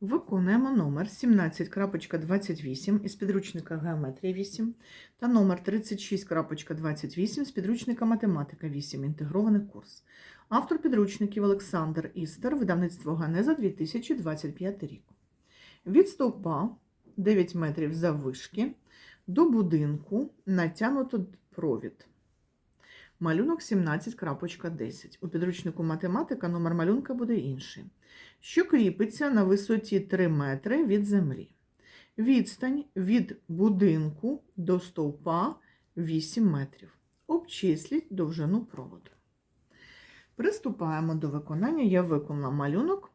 Виконуємо номер 17.28 із підручника Геометрія 8 та номер 36.28 з підручника Математика 8. Інтегрований курс. Автор підручників Олександр Істер, видавництво Ганеза 2025 рік. Від стовпа 9 метрів заввишки до будинку натягнуто провід. Малюнок 17.10. У підручнику математика номер малюнка буде інший. Що кріпиться на висоті 3 метри від землі. Відстань від будинку до стовпа 8 метрів. Обчисліть довжину проводу. Приступаємо до виконання. Я виконала малюнок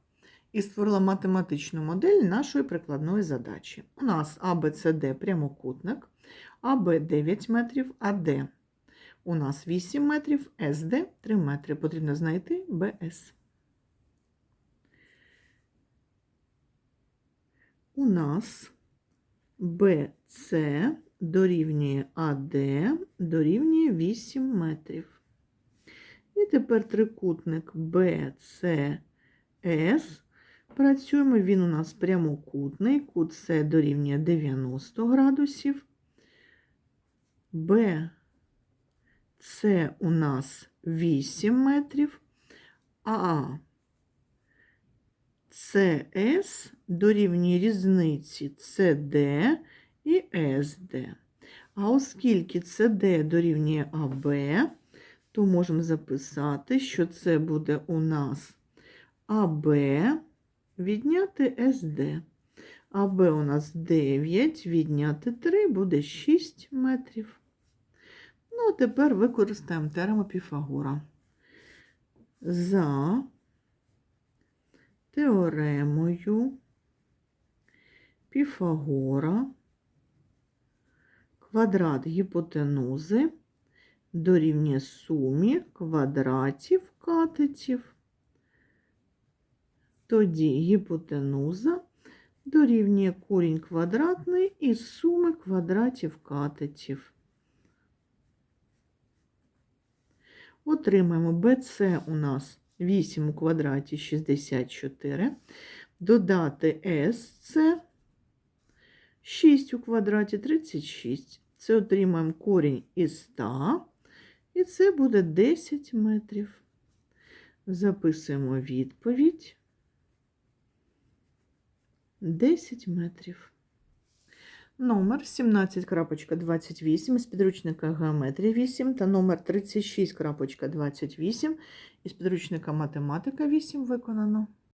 і створила математичну модель нашої прикладної задачі. У нас ABCD прямокутник, АБ 9 метрів, АД у нас 8 метрів, СД 3 метри. Потрібно знайти БС. У нас БЦ дорівнює АД дорівнює 8 метрів. І тепер трикутник BCS. Працюємо, він у нас прямокутний, кут С дорівнює 90 градусів. Б це у нас 8 метрів, а СС дорівнює різниці CD і SD. А оскільки CD дорівнює АБ, то можемо записати, що це буде у нас АБ відняти SD. АБ у нас 9, відняти 3 буде 6 метрів. Ну, а тепер використаємо теорему Піфагора. За теоремою Піфагора квадрат гіпотенузи дорівнює сумі квадратів катетів. Тоді гіпотенуза дорівнює корінь квадратний із суми квадратів катетів. Отримаємо BC у нас 8 у квадраті 64. Додати SC 6 у квадраті 36. Це отримаємо корінь із 100. І це буде 10 метрів. Записуємо відповідь. 10 метрів. Номер 17.28 із підручника Геометрія 8 та номер 36.28 із підручника Математика 8 виконано.